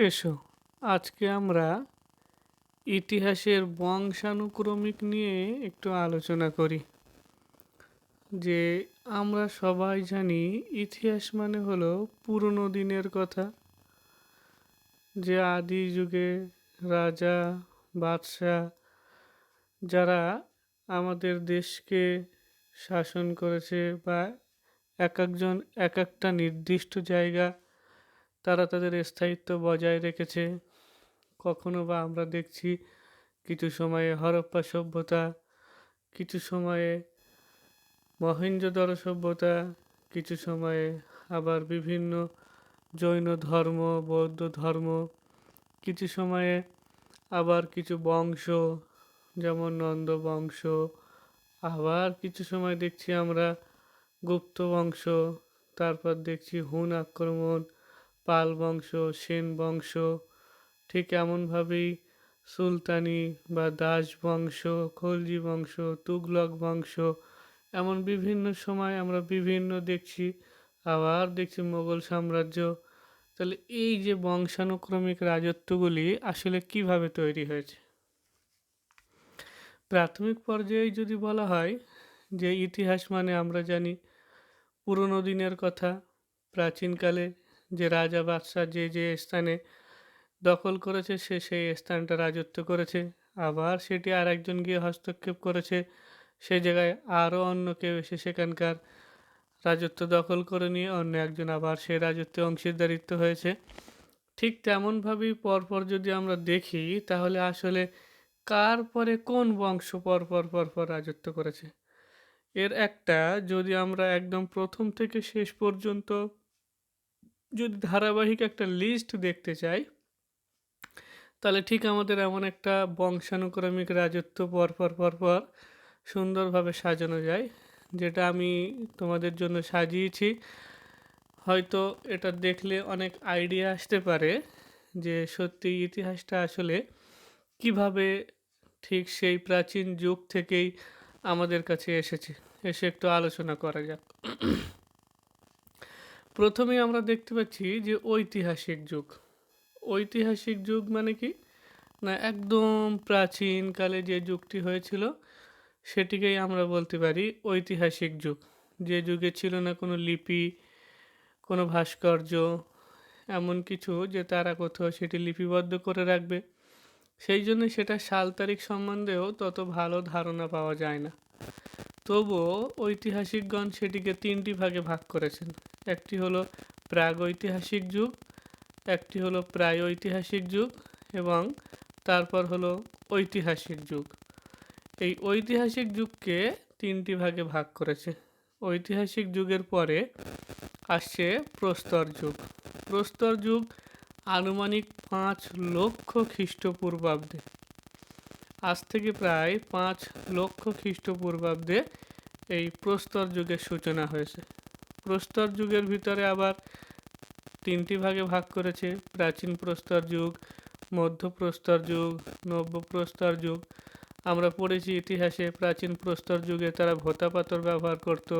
এসো, আজকে আমরা ইতিহাসের বংশানুক্রমিক নিয়ে একটু আলোচনা করি। যে আমরা সবাই জানি ইতিহাস মানে হলো পুরনো দিনের কথা। যে আদি যুগে রাজা, বাদশাহ যারা আমাদের দেশকে শাসন করেছে বা এক একজন এক একটা নির্দিষ্ট জায়গা তারা তাদের স্থায়িত্ব বজায় রেখেছে। কখনো বা আমরা দেখছি কিছু সময়ে হরপ্পা সভ্যতা, কিছু সময়ে মহেঞ্জোদড়ো সভ্যতা, কিছু সময়ে আবার বিভিন্ন জৈন ধর্ম, বৌদ্ধ ধর্ম, কিছু সময়ে আবার কিছু বংশ, যেমন নন্দ বংশ, আবার কিছু সময় দেখছি আমরা গুপ্ত বংশ, তারপর দেখছি হুন আক্রমণ পাল বংশ, সেন বংশ, ঠিক এমনভাবেই সুলতানি বা দাস বংশ, খলজি বংশ, তুগলক বংশ, এমন বিভিন্ন সময় আমরা বিভিন্ন দেখছি, আবার দেখছি মোগল সাম্রাজ্য। তাহলে এই যে বংশানুক্রমিক রাজত্বগুলি আসলে কীভাবে তৈরি হয়েছে? প্রাথমিক পর্যায়ে যদি বলা হয় যে ইতিহাস মানে আমরা জানি পুরনো দিনের কথা, প্রাচীনকালে যে রাজা বাদশাহ যে যে স্থানে দখল করেছে, সে সেই স্থানটা রাজত্ব করেছে। আবার সেটি আর একজন গিয়ে হস্তক্ষেপ করেছে। সে জায়গায় আরও অন্য কেউ এসে সেখানকার রাজত্ব দখল করে নিয়ে অন্য একজন আবার সেই রাজত্বে অংশীদারিত্ব হয়েছে। ঠিক তেমনভাবেই পরপর যদি আমরা দেখি, তাহলে আসলে কার পরে কোন বংশ পরপর পরপর রাজত্ব করেছে? এর একটা যদি আমরা একদম প্রথম থেকে শেষ পর্যন্ত যদি ধারাবাহিক একটা লিস্ট দেখতে চাই, তাহলে ঠিক আমাদের এমন একটা বংশানুক্রমিক রাজত্ব পরপর পরপর সুন্দরভাবে সাজানো যায়, যেটা আমি তোমাদের জন্য সাজিয়েছি। হয়তো এটা দেখলে অনেক আইডিয়া আসতে পারে যে সত্যি ইতিহাসটা আসলে কীভাবে ঠিক সেই প্রাচীন যুগ থেকেই আমাদের কাছে এসেছে। এসে একটু আলোচনা করা যাক। প্রথমেই আমরা দেখতে পাচ্ছি যে ঐতিহাসিক যুগ। ঐতিহাসিক যুগ মানে কি? না, একদম প্রাচীনকালে যে যুগটি হয়েছিল, সেটিকেই আমরা বলতে পারি ঐতিহাসিক যুগ। যে যুগে ছিল না কোনো লিপি, কোনো ভাস্কর্য, এমন কিছু যে তারা কোথাও সেটি লিপিবদ্ধ করে রাখবে। সেই জন্য সেটা সাল তারিখ সম্বন্ধেও তত ভালো ধারণা পাওয়া যায় না। তবুও ঐতিহাসিকগণ সেটিকে তিনটি ভাগে ভাগ করেছেন। একটি হলো প্রাগ ঐতিহাসিক যুগ, একটি হলো প্রায় ঐতিহাসিক যুগ এবং তারপর হলো ঐতিহাসিক যুগ। এই ঐতিহাসিক যুগকে তিনটি ভাগে ভাগ করেছে। ঐতিহাসিক যুগের পরে আসছে প্রস্তর যুগ। প্রস্তর যুগ আনুমানিক পাঁচ লক্ষ খ্রিস্টপূর্বাব্দে। আজ থেকে প্রায় পাঁচ লক্ষ খ্রিস্টপূর্বাব্দে এই প্রস্তর যুগের সূচনা হয়েছে। প্রস্তর যুগের ভিতরে আবার তিনটি ভাগে ভাগ করেছে। প্রাচীন প্রস্তর যুগ, মধ্য প্রস্তর যুগ, নব্য প্রস্তর যুগ। আমরা পড়েছি ইতিহাসে প্রাচীন প্রস্তর যুগে তারা ভোতা পাথর ব্যবহার করত।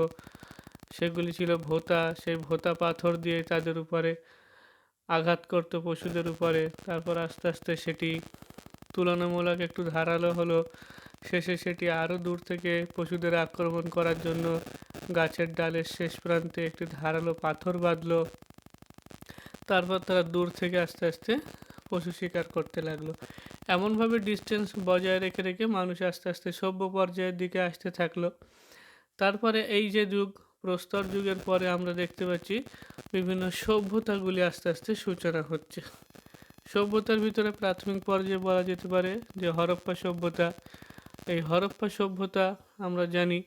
সেগুলি ছিল ভোতা। সেই ভোতা পাথর দিয়ে তাদের উপরে আঘাত করত পশুদের উপরে। তারপর আস্তে আস্তে সেটি তুলনামূলক একটু ধারালো হলো। শেষে সেটি আরও দূর থেকে পশুদের আক্রমণ করার জন্য গাছের ডালের শেষ প্রান্তে একটি ধারালো পাথর বাঁধলো। তারপর তারা দূর থেকে আস্তে আস্তে পশু শিকার করতে লাগল। এমনভাবে ডিস্টেন্স বজায় রেখে রেখে মানুষ আস্তে আস্তে সভ্য পর্যায়ের দিকে আসতে থাকল। তারপরে এই যে যুগ, প্রস্তর যুগের পরে আমরা দেখতে পাচ্ছি বিভিন্ন সভ্যতাগুলি আস্তে আস্তে সূচনা হচ্ছে। সভ্যতার ভিতরে প্রাথমিক পর্যায়ে বলা যেতে পারে যে হরপ্পা সভ্যতা এই হরপ্পা সভ্যতা, আমরা জানি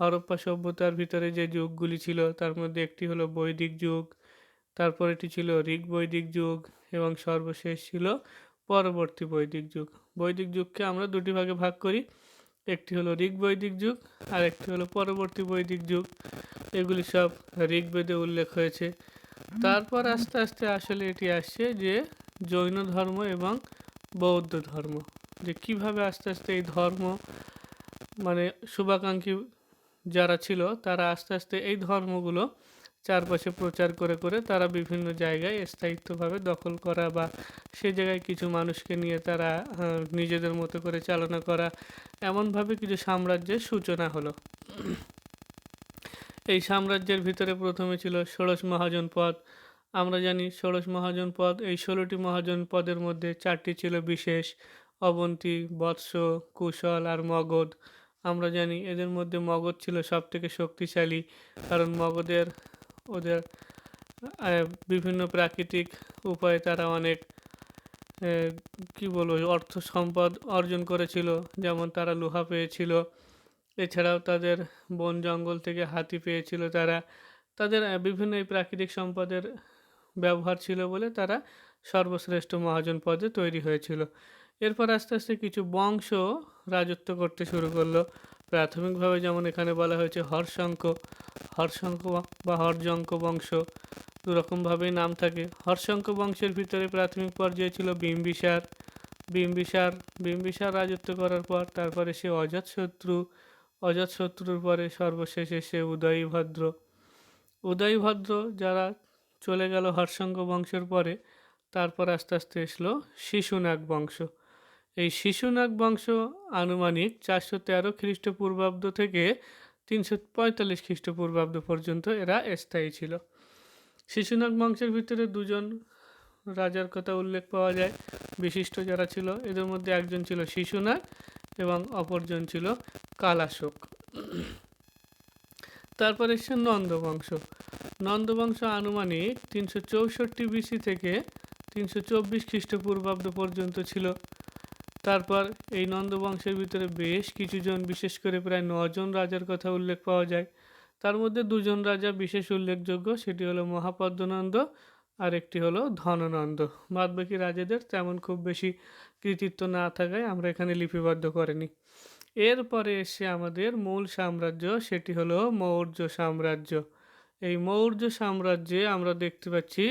হরপ্পা সভ্যতার ভিতরে যে যুগগুলি ছিল, তার মধ্যে একটি হলো বৈদিক যুগ, তারপর এটি ছিল ঋগ বৈদিক যুগ, এবং সর্বশেষ ছিল পরবর্তী বৈদিক যুগ। বৈদিক যুগকে আমরা দুটি ভাগে ভাগ করি, একটি হলো ঋগ বৈদিক যুগ, আর একটি হলো পরবর্তী বৈদিক যুগ। এগুলি সব ঋগ্বেদে উল্লেখ হয়েছে। তারপর আস্তে আস্তে আসলে এটি আসছে যে জৈন ধর্ম এবং বৌদ্ধ ধর্ম। যে কীভাবে আস্তে আস্তে এই ধর্ম মানে শুভাকাঙ্ক্ষী যারা ছিল, তারা আস্তে আস্তে এই ধর্মগুলো চারপাশে প্রচার করে করে তারা বিভিন্ন জায়গায় স্থায়িত্বভাবে দখল করা বা সে জায়গায় কিছু মানুষকে নিয়ে তারা নিজেদের মতো করে চালনা করা, এমনভাবে কিছু সাম্রাজ্যের সূচনা হলো। এই সাম্রাজ্যের ভিতরে প্রথমে ছিল ষোড়শ মহাজন পদ। আমরা জানি ষোড়শ মহাজন পদ, এই ষোলোটি মহাজন পদের মধ্যে চারটি ছিল বিশেষ। অবন্তী, বৎস, কুশল আর মগধ। আমরা জানি এদের মধ্যে মগধ ছিল সব থেকে শক্তিশালী, কারণ মগধের ওদের বিভিন্ন প্রাকৃতিক উপায়ে তারা অনেক কি বলব, অর্থ সম্পদ অর্জন করেছিল, যেমন তারা লোহা পেয়েছিল। এছাড়াও তাদের বন জঙ্গল থেকে হাতি পেয়েছিল তারা। তাদের বিভিন্ন এই প্রাকৃতিক সম্পদের ব্যবহার ছিল বলে তারা সর্বশ্রেষ্ঠ মহাজন পদে তৈরি হয়েছিল। এরপর আস্তে আস্তে কিছু বংশ রাজত্ব করতে শুরু করল। প্রাথমিকভাবে যেমন এখানে বলা হয়েছে হর্ষঙ্ক হর্ষঙ্ক বা হরজঙ্ক বংশ, দুরকমভাবেই নাম থাকে। হর্ষঙ্ক বংশের ভিতরে প্রাথমিক পর্যায়ে ছিল বিম্বিসার। বিম্বিসার বিম্বিসার রাজত্ব করার পর তারপরে সে অজাতশত্রু অজাতশত্রুর পরে সর্বশেষে সে উদয়ভদ্র। উদয়ভদ্র যারা চলে গেল হর্ষঙ্ক বংশের পরে, তারপর আস্তে আস্তে এসলো শিশুনাগ বংশ। এই শিশুনাগ বংশ আনুমানিক চারশো তেরো খ্রিস্টপূর্বাব্দ থেকে তিনশো পঁয়তাল্লিশ খ্রিস্টপূর্বাব্দ পর্যন্ত এরা স্থায়ী ছিল। শিশুনাগ বংশের ভিতরে দুজন রাজার কথা উল্লেখ পাওয়া যায়। বিশিষ্ট যারা ছিল, এদের মধ্যে একজন ছিল শিশুনাগ এবং অপরজন ছিল কালাশোক। তারপর এসছে নন্দবংশ নন্দবংশ আনুমানিক তিনশো চৌষট্টি বিসি থেকে তিনশো চব্বিশ খ্রিস্টপূর্বাব্দ পর্যন্ত ছিল। তারপর এই নন্দবংশের ভিতরে বেশ কিছুজন, বিশেষ করে প্রায় নজন রাজার কথা উল্লেখ পাওয়া যায়। তার মধ্যে দুজন রাজা বিশেষ উল্লেখযোগ্য, সেটি হলো মহাপদ্মনন্দ আর একটি হলো ধননন্দ। বাদবাকি রাজাদের তেমন খুব বেশি কৃতিত্ব না থাকায় আমরা এখানে লিপিবদ্ধ করিনি। এরপরে এসে আমাদের মূল সাম্রাজ্য, সেটি হলো মৌর্য সাম্রাজ্য। এই মৌর্য সাম্রাজ্যে আমরা দেখতে পাচ্ছি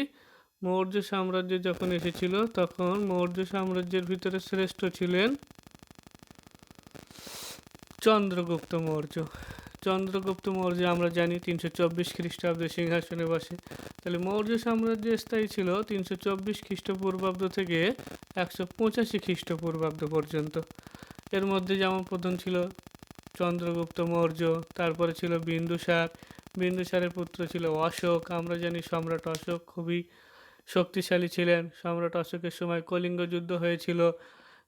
মৌর্য সাম্রাজ্য যখন এসেছিল, তখন মৌর্য সাম্রাজ্যের ভিতরে শ্রেষ্ঠ ছিলেন চন্দ্রগুপ্ত মৌর্য। চন্দ্রগুপ্ত মৌর্য আমরা জানি তিনশো চব্বিশ খ্রিস্টাব্দে সিংহাসনে বসে। তাহলে মৌর্য সাম্রাজ্য স্থায়ী ছিল তিনশো চব্বিশ খ্রিস্টপূর্বাব্দ থেকে একশো পঁচাশি খ্রিস্টপূর্বাব্দ পর্যন্ত। এর মধ্যে যেমন প্রথম ছিল চন্দ্রগুপ্ত মৌর্য, তারপরে ছিল বিন্দুসার। বিন্দুসারের পুত্র ছিল অশোক। আমরা জানি সম্রাট অশোক খুবই শক্তিশালী ছিলেন। সম্রাট অশোকের সময় কলিঙ্গ যুদ্ধ হয়েছিল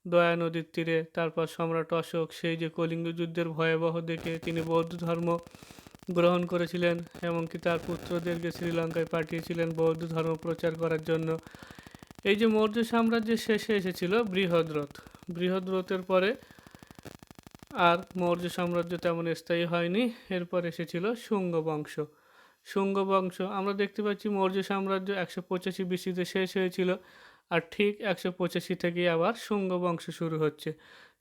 দয়া নদীর তীরে। তারপর সম্রাট অশোক সেই যে কলিঙ্গ যুদ্ধের ভয়াবহ দেখে তিনি বৌদ্ধ ধর্ম গ্রহণ করেছিলেন এমনকি তার পুত্রদেরকে শ্রীলঙ্কায় পাঠিয়েছিলেন বৌদ্ধ ধর্ম প্রচার করার জন্য। এই যে মৌর্য সাম্রাজ্যের শেষে এসেছিল বৃহদ্রথ। বৃহদ্রথের পরে আর মৌর্য সাম্রাজ্য তেমন স্থায়ী হয়নি। এরপর এসেছিল শুঙ্গ বংশ। শুঙ্গ বংশ আমরা দেখতে পাচ্ছি মৌর্য সাম্রাজ্য একশো পঁচাশি বিসিতে শেষ হয়েছিল আর ঠিক একশো পঁচাশি থেকে আবার শুঙ্গ বংশ শুরু হচ্ছে।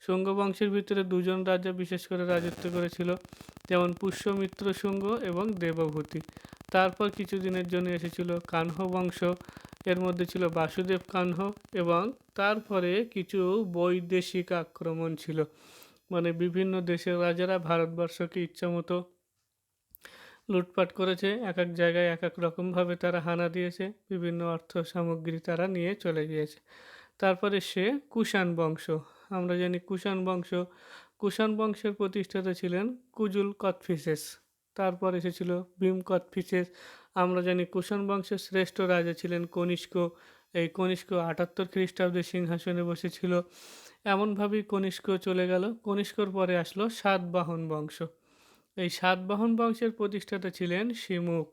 শুঙ্গ বংশের ভিতরে দুজন রাজা বিশেষ করে রাজত্ব করেছিল, যেমন পুষ্যমিত্র শুঙ্গ এবং দেবভূতি। তারপর কিছুদিনের জন্য এসেছিল কানহ বংশ, এর মধ্যে ছিল বাসুদেব কানহ এবং তারপরে কিছু বৈদেশিক আক্রমণ ছিল। মানে বিভিন্ন দেশের রাজারা ভারতবর্ষকে ইচ্ছামতো লুটপাট করেছে। এক এক জায়গায় এক এক রকমভাবে তারা হানা দিয়েছে। বিভিন্ন অর্থ সামগ্রী তারা নিয়ে চলে গিয়েছে। তারপরে সে কুষাণ বংশ। আমরা জানি কুষাণ বংশ। কুষাণ বংশের প্রতিষ্ঠাতা ছিলেন কুজুল কৎফিসেস তারপর এসেছিল ভীম কৎফিসেস আমরা জানি কুষাণ বংশের শ্রেষ্ঠ রাজা ছিলেন কনিষ্ক। এই কনিষ্ক আটাত্তর খ্রিস্টাব্দে সিংহাসনে বসেছিল। এমনভাবেই কনিষ্ক চলে গেল। কনিষ্কর পরে আসলো সাতবাহন বংশ। এই সাতবাহন বংশের প্রতিষ্ঠাতা ছিলেন শিমুখ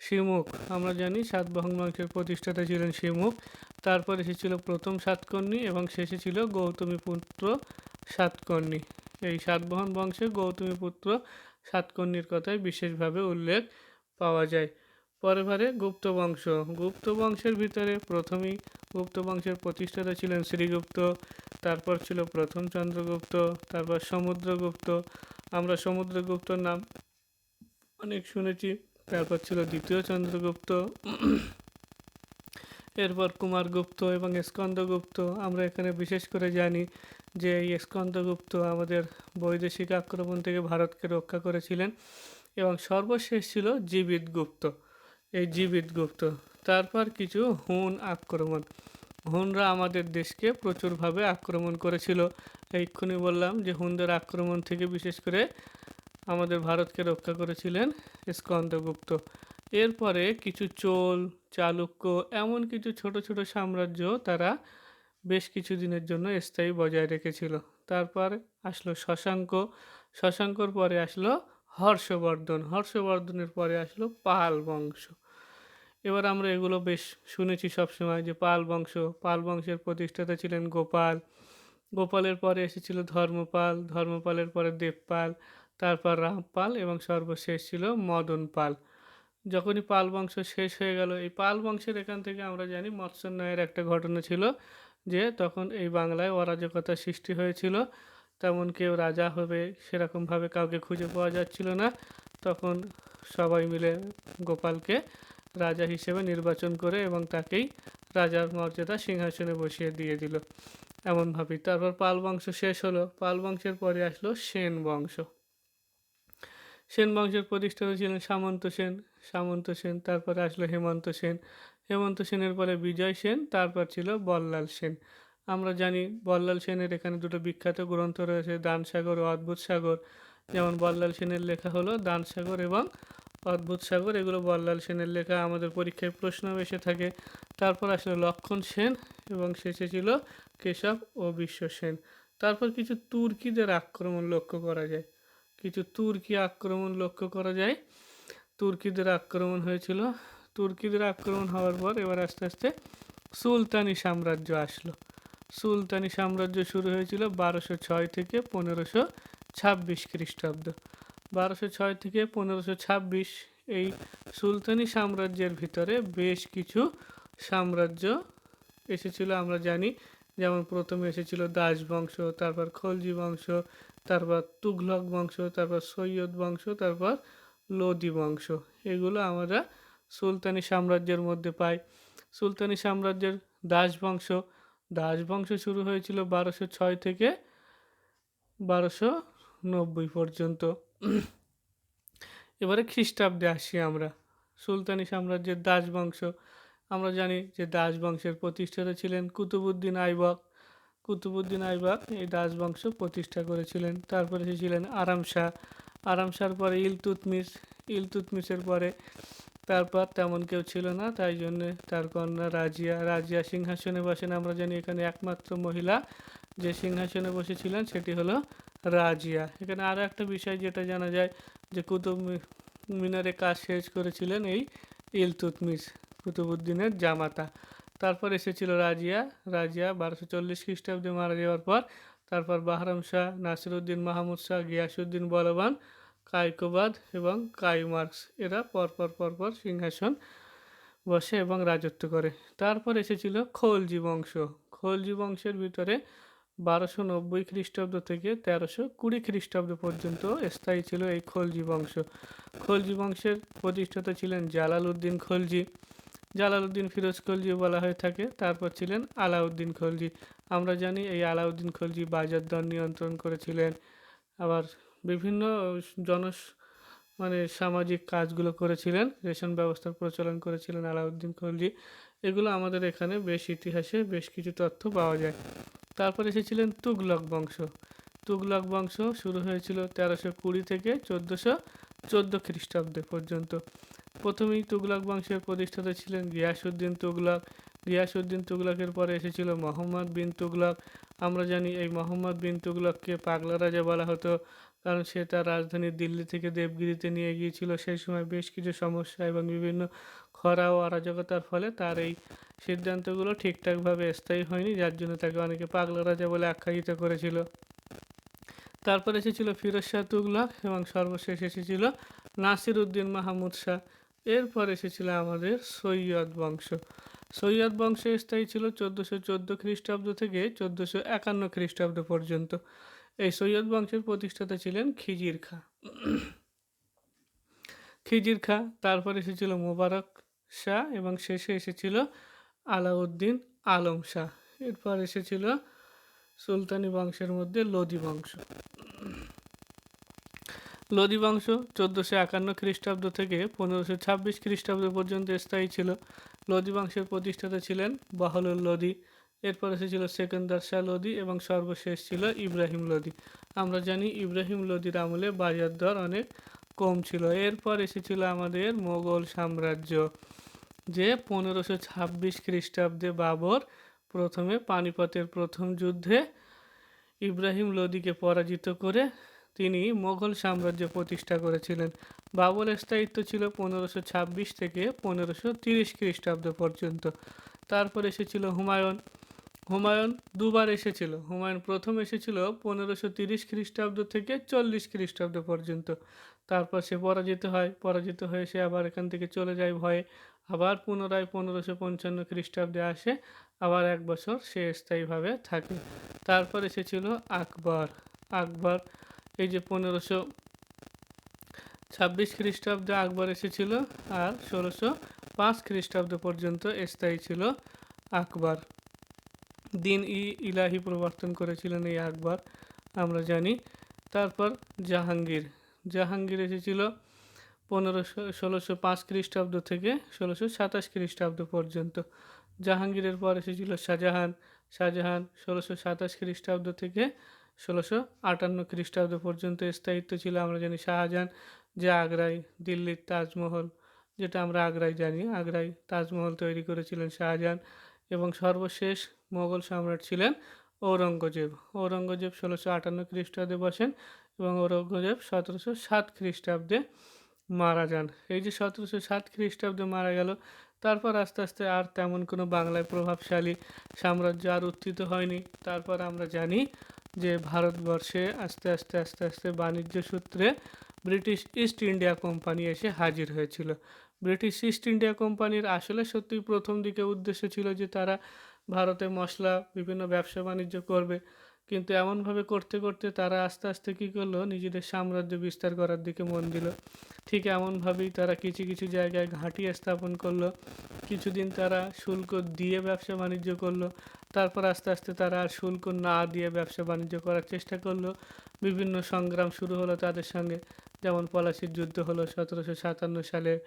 শিমুখ আমরা জানি সাতবাহন বংশের প্রতিষ্ঠাতা ছিলেন শিমুখ তারপর এসেছিল প্রথম সাতকর্ণী এবং শেষে ছিল গৌতমী পুত্র সাতকর্ণী। এই সাতবাহন বংশে গৌতমী পুত্র সাতকর্ণীর কথায় বিশেষভাবে উল্লেখ পাওয়া যায়। পরে ভারে গুপ্ত বংশ। গুপ্ত বংশের ভিতরে প্রথমেই গুপ্ত বংশের প্রতিষ্ঠাতা ছিলেন শ্রীগুপ্ত, তারপর ছিল প্রথম চন্দ্রগুপ্ত, তারপর সমুদ্রগুপ্ত। আমরা সমুদ্রগুপ্তর নাম অনেক শুনেছি, তারপর ছিল দ্বিতীয় চন্দ্রগুপ্ত, এরপর কুমারগুপ্ত এবং স্কন্দগুপ্ত। আমরা এখানে বিশেষ করে জানি যে এই স্কন্দগুপ্ত আমাদের বৈদেশিক আক্রমণ থেকে ভারতকে রক্ষা করেছিলেন এবং সর্বশেষ ছিল জীবিত গুপ্ত এই জীবিত গুপ্ত। তারপর কিছু হুন আক্রমণ। হুনরা আমাদের দেশকে প্রচুরভাবে আক্রমণ করেছিল। এইক্ষুনি বললাম যে হুনদের আক্রমণ থেকে বিশেষ করে আমাদের ভারতকে রক্ষা করেছিলেন স্কন্দগুপ্ত। এরপরে কিছু চোল, চালুক্য, এমন কিছু ছোট ছোট সাম্রাজ্য তারা বেশ কিছু দিনের জন্য স্থায়ী বজায় রেখেছিল। তারপর আসলো শশাঙ্ক। শশাঙ্কর পরে আসলো হর্ষবর্ধন। হর্ষবর্ধনের পরে আসলো পাল বংশ। এবার আমরা এগুলো বেশ শুনেছি সবসময় যে পাল বংশ, পাল বংশের প্রতিষ্ঠাতা ছিলেন গোপাল। গোপালের পরে এসেছিল ধর্মপাল, ধর্মপালের পরে দেবপাল, তারপর রামপাল এবং সর্বশেষ ছিল মদন পাল যখনই পাল বংশ শেষ হয়ে গেল, এই পাল বংশের এখান থেকে আমরা জানি মৎস্যন্যায়ের একটা ঘটনা ছিল যে তখন এই বাংলায় অরাজকতা সৃষ্টি হয়েছিল। তেমন কেউ রাজা হবে সেরকমভাবে কাউকে খুঁজে পাওয়া যাচ্ছিল না। তখন সবাই মিলে গোপালকে রাজা হিসেবে নির্বাচন করে এবং তাকেই রাজার মর্যাদা সিংহাসনে বসিয়ে দিয়ে দিল। এমনভাবেই তারপর পাল বংশ শেষ হলো। পাল বংশের পরে আসলো সেন বংশ। সেন বংশের প্রতিষ্ঠাতা ছিলেন সামন্ত সেন। সামন্ত সেন, তারপরে আসলো হেমন্ত সেন। হেমন্ত সেনের পরে বিজয় সেন, তারপর ছিল বল্লাল সেন। আমরা জানি বল্লাল সেনের এখানে দুটো বিখ্যাত গ্রন্থ রয়েছে দান সাগর ও অদ্ভুত সাগর। যেমন বল্লাল সেনের লেখা হলো দান সাগর এবং অদ্ভুত সাগর, এগুলো বল্লাল সেনের লেখা। আমাদের পরীক্ষায় প্রশ্ন এসে থাকে, তারপর আসলে লক্ষণ সেন এবং শেষে ছিল কেশব ও বিশ্ব সেন। তারপর কিছু তুর্কিদের আক্রমণ লক্ষ্য করা যায়। কিছু তুর্কি আক্রমণ লক্ষ্য করা যায়। তুর্কিদের আক্রমণ হয়েছিল। তুর্কিদের আক্রমণ হওয়ার পর এবার আস্তে আস্তে সুলতানি সাম্রাজ্য আসলো। সুলতানি সাম্রাজ্য শুরু হয়েছিল বারোশো ছয় থেকে পনেরোশো ছাব্বিশ খ্রিস্টাব্দ। বারোশো ছয় থেকে পনেরোশো ছাব্বিশ এই সুলতানি সাম্রাজ্যের ভিতরে বেশ কিছু সাম্রাজ্য এসেছিল, আমরা জানি। যেমন প্রথমে এসেছিল দাস বংশ, তারপর খলজি বংশ, তারপর তুঘলক বংশ, তারপর সৈয়দ বংশ, তারপর লোদি বংশ। এগুলো আমরা সুলতানি সাম্রাজ্যের মধ্যে পাই। সুলতানি সাম্রাজ্যের দাস বংশ দাস বংশ শুরু হয়েছিল বারোশো ছয় থেকে বারোশো নব্বই পর্যন্ত। এবারে খ্রিস্টাব্দে আসি আমরা। সুলতানি সাম্রাজ্যের দাস বংশ। আমরা জানি যে দাস বংশের প্রতিষ্ঠাতা ছিলেন কুতুবুদ্দিন আইবক। কুতুবুদ্দিন আইবক এই দাস বংশ প্রতিষ্ঠা করেছিলেন। তারপরে এসেছিলেন আরাম শাহ। আরাম শাহর পরে ইলতুতমিস ইলতুতমিসের পরে তারপর তেমন কেউ ছিল না, তাই জন্যে তার কন্যা রাজিয়া। রাজিয়া সিংহাসনে বসেন। আমরা জানি এখানে একমাত্র মহিলা যে সিংহাসনে বসেছিলেন, সেটি হলো রাজিয়া। এখানে আরও একটা বিষয় যেটা জানা যায় যে কুতুব মিনারে কাজ শেষ করেছিলেন এই ইলতুতমিস কুতুবুদ্দিনের জামাতা। তারপর এসেছিল রাজিয়া। রাজিয়া বারোশো চল্লিশ খ্রিস্টাব্দে মারা যাওয়ার পর তারপর বাহরাম শাহ, নাসিরুদ্দিন মাহমুদ শাহ গিয়াসুদ্দিন বলবান কাইকোবাদ এবং কাইমার্কস এরা পরপর পরপর সিংহাসন বসে এবং রাজত্ব করে। তারপর এসেছিল খলজি বংশ। খলজি বংশের ভিতরে বারোশো নব্বই খ্রিস্টাব্দ থেকে তেরোশো কুড়ি খ্রিস্টাব্দ পর্যন্ত স্থায়ী ছিল এই খলজি বংশ। খলজি বংশের প্রতিষ্ঠাতা ছিলেন জালালউদ্দিন খলজি। জালালউদ্দিন ফিরোজ খলজি বলা হয়ে থাকে, তারপর ছিলেন আলাউদ্দিন খলজি। আমরা জানি এই আলাউদ্দিন খলজি বাজার দর নিয়ন্ত্রণ করেছিলেন, আবার বিভিন্ন জন মানে সামাজিক কাজগুলো করেছিলেন, রেশন ব্যবস্থার প্রচলন করেছিলেন আলাউদ্দিন খলজি। এগুলো আমাদের এখানে বেশ ইতিহাসে বেশ কিছু তথ্য পাওয়া যায়। তারপর এসেছিলেন তুগলক বংশ। তুগলক বংশ শুরু হয়েছিল তেরোশো কুড়ি থেকে চোদ্দোশো চোদ্দ খ্রিস্টাব্দে পর্যন্ত। প্রথমেই তুগলক বংশের প্রতিষ্ঠাতা ছিলেন গিয়াসুদ্দিন তুগলক। গিয়াসুদ্দিন তুগলকের পরে এসেছিল মোহাম্মদ বিন তুগলক। আমরা জানি এই মোহাম্মদ বিন তুগলককে পাগলা রাজা বলা হতো, কারণ সে তার রাজধানী দিল্লি থেকে দেবগিরিতে নিয়ে গিয়েছিল। সেই সময় বেশ কিছু সমস্যা এবং বিভিন্ন খরা ও অরাজকতার ফলে তার এই সিদ্ধান্তগুলো ঠিকঠাকভাবে স্থায়ী হয়নি, যার জন্য তাকে অনেকে পাগলা রাজা বলে আখ্যায়িত করেছিল। তারপর এসেছিল ফিরোজ শাহ তুগলক এবং সর্বশেষ এসেছিল নাসির উদ্দিন মাহমুদ শাহ। এরপর এসেছিল আমাদের সৈয়দ বংশ। সৈয়দ বংশ স্থায়ী ছিল চোদ্দোশো চোদ্দ খ্রিস্টাব্দ থেকে চোদ্দোশো একান্ন খ্রিস্টাব্দ পর্যন্ত। এই সৈয়দ বংশের প্রতিষ্ঠাতা ছিলেন খিজির খা। খিজির খা, তারপর এসেছিল মোবারক শাহ এবং শেষে এসেছিল আলাউদ্দিন আলম শাহ। এরপর এসেছিল সুলতানি বংশের মধ্যে লোদি বংশ। লোদি বংশ চোদ্দোশো একান্ন খ্রিস্টাব্দ থেকে পনেরোশো ছাব্বিশ খ্রিস্টাব্দ পর্যন্ত স্থায়ী ছিল। লোদি বংশের প্রতিষ্ঠাতা ছিলেন বাহলুল লোদি। এরপর এসেছিল সেকেন্দার শাহ লোদি এবং সর্বশেষ ছিল ইব্রাহিম লোদি। আমরা জানি ইব্রাহিম লোদির আমলে বাজার দর অনেক কম ছিল। এরপর এসেছিল আমাদের মোগল সাম্রাজ্য। যে পনেরোশো ছাব্বিশ খ্রিস্টাব্দে বাবর প্রথমে পানিপথের প্রথম যুদ্ধে ইব্রাহিম লোদিকে পরাজিত করে তিনি মোগল সাম্রাজ্য প্রতিষ্ঠা করেছিলেন। বাবরের স্থায়িত্ব ছিল পনেরোশো ছাব্বিশ থেকে পনেরোশো তিরিশ খ্রিস্টাব্দ পর্যন্ত। তারপর এসেছিল হুমায়ুন। হুমায়ুন দুবার এসেছিল। হুমায়ুন প্রথম এসেছিল পনেরোশো তিরিশ খ্রিস্টাব্দ থেকে চল্লিশ খ্রিস্টাব্দ পর্যন্ত। তারপর সে পরাজিত হয়। পরাজিত হয়ে সে আবার এখান থেকে চলে যায় ভয়ে। আবার পুনরায় পনেরোশো পঞ্চান্ন খ্রিস্টাব্দে আসে, আবার এক বছর সে স্থায়ীভাবে থাকে। তারপর এসেছিল আকবর। আকবর, এই যে পনেরোশো ছাব্বিশ খ্রিস্টাব্দে আকবর এসেছিল আর ষোলোশো পাঁচ খ্রিস্টাব্দ পর্যন্ত স্থায়ী ছিল আকবর। দিন ই ইলাহি প্রবর্তন করেছিলেন এই আকবর, আমরা জানি। তারপর জাহাঙ্গীর। জাহাঙ্গীর এসেছিল পনেরোশো ষোলোশো পাঁচ খ্রিস্টাব্দ থেকে ষোলোশো সাতাশ খ্রিস্টাব্দ পর্যন্ত। জাহাঙ্গীরের পর এসেছিল শাহজাহান। শাহজাহান ষোলোশো সাতাশ খ্রিস্টাব্দ থেকে ষোলোশো আটান্ন খ্রিস্টাব্দ পর্যন্ত স্থায়িত্ব ছিল। আমরা জানি শাহজাহান যে আগ্রায়, দিল্লির তাজমহল, যেটা আমরা আগ্রায় জানি। আগ্রায় তাজমহল তৈরি করেছিলেন শাহজাহান এবং সর্বশেষ মোগল সম্রাট ছিলেন ঔরঙ্গজেব। ঔরঙ্গজেব ষোলোশো আটান্ন খ্রিস্টাব্দে বসেন এবং ঔরঙ্গজেব সতেরোশো সাত খ্রিস্টাব্দে মারা যান। এই যে সতেরোশো সাত খ্রিস্টাব্দে মারা গেল, তারপর আস্তে আস্তে আর তেমন কোনো বাংলায় প্রভাবশালী সাম্রাজ্য আর উত্থিত হয়নি। তারপর আমরা জানি যে ভারতবর্ষে আস্তে আস্তে আস্তে আস্তে বাণিজ্য সূত্রে ব্রিটিশ ইস্ট ইন্ডিয়া কোম্পানি এসে হাজির হয়েছিল। ব্রিটিশ ইস্ট ইন্ডিয়া কোম্পানির আসলে সত্যি প্রথম দিকে উদ্দেশ্য ছিল যে তারা ভারতে মশলা, বিভিন্ন ব্যবসা বাণিজ্য করবে। কিন্তু এমনভাবে করতে করতে তারা আস্তে আস্তে কী করল? নিজেদের সাম্রাজ্য বিস্তার করার দিকে মন দিল। ঠিক এমনভাবেই তারা কিছু কিছু জায়গায় ঘাঁটি স্থাপন করল। কিছুদিন তারা শুল্ক দিয়ে ব্যবসা বাণিজ্য করল। তারপর আস্তে আস্তে তারা আর শুল্ক না দিয়ে ব্যবসা বাণিজ্য করার চেষ্টা করল। বিভিন্ন সংগ্রাম শুরু হলো তাদের সঙ্গে। যেমন পলাশির যুদ্ধ হলো সতেরোশো সাতান্ন সালে।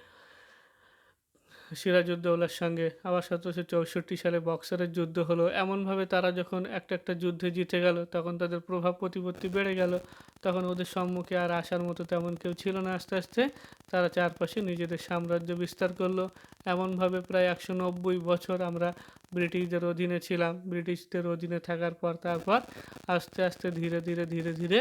সিরাজউদ্দৌলার সঙ্গে। আবার সতেরোশো চৌষট্টি সালে বক্সারের যুদ্ধ হলো। এমনভাবে তারা যখন একটা একটা যুদ্ধে জিতে গেল, তখন তাদের প্রভাব প্রতিপত্তি বেড়ে গেল। তখন ওদের সম্মুখে আর আসার মতো তেমন কেউ ছিল না। আস্তে আস্তে তারা চারপাশে নিজেদের সাম্রাজ্য বিস্তার করল। এমনভাবে প্রায় একশো নব্বই বছর আমরা ব্রিটিশদের অধীনে ছিলাম। ব্রিটিশদের অধীনে থাকার পর তারপর আস্তে আস্তে ধীরে ধীরে ধীরে ধীরে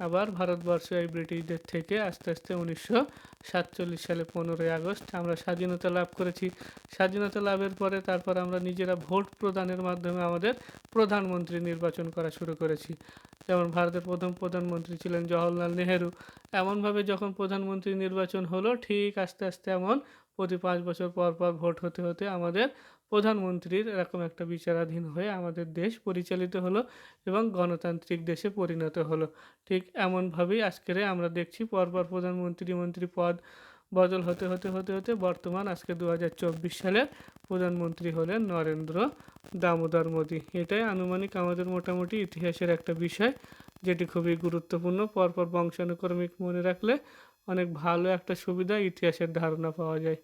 আবার ভারতবর্ষ এই ব্রিটিশদের থেকে আস্তে আস্তে উনিশশো সাতচল্লিশ সালে পনেরোই আগস্ট আমরা স্বাধীনতা লাভ করেছি। স্বাধীনতা লাভের পরে তারপর আমরা নিজেরা ভোট প্রদানের মাধ্যমে আমাদের প্রধানমন্ত্রী নির্বাচন করা শুরু করেছি। যেমন ভারতের প্রথম প্রধানমন্ত্রী ছিলেন জওহরলাল নেহেরু। এমনভাবে যখন প্রধানমন্ত্রী নির্বাচন হলো, ঠিক আস্তে আস্তে এমন প্রতি পাঁচ বছর পর পর ভোট হতে হতে আমাদের প্রধানমন্ত্রীর এরকম একটা বিচারাধীন হয়ে আমাদের দেশ পরিচালিত হলো এবং গণতান্ত্রিক দেশে পরিণত হলো। ঠিক এমনভাবেই আজকের আমরা দেখছি পরপর প্রধানমন্ত্রী মন্ত্রী পদ বদল হতে হতে হতে হতে বর্তমান আজকে দু হাজার চব্বিশ সালের প্রধানমন্ত্রী হলেন নরেন্দ্র দামোদর মোদী। এটাই আনুমানিক আমাদের মোটামুটি ইতিহাসের একটা বিষয় যেটি খুবই গুরুত্বপূর্ণ। পরপর বংশানুক্রমিক মনে রাখলে অনেক ভালো একটা সুবিধা ইতিহাসের ধারণা পাওয়া যায়।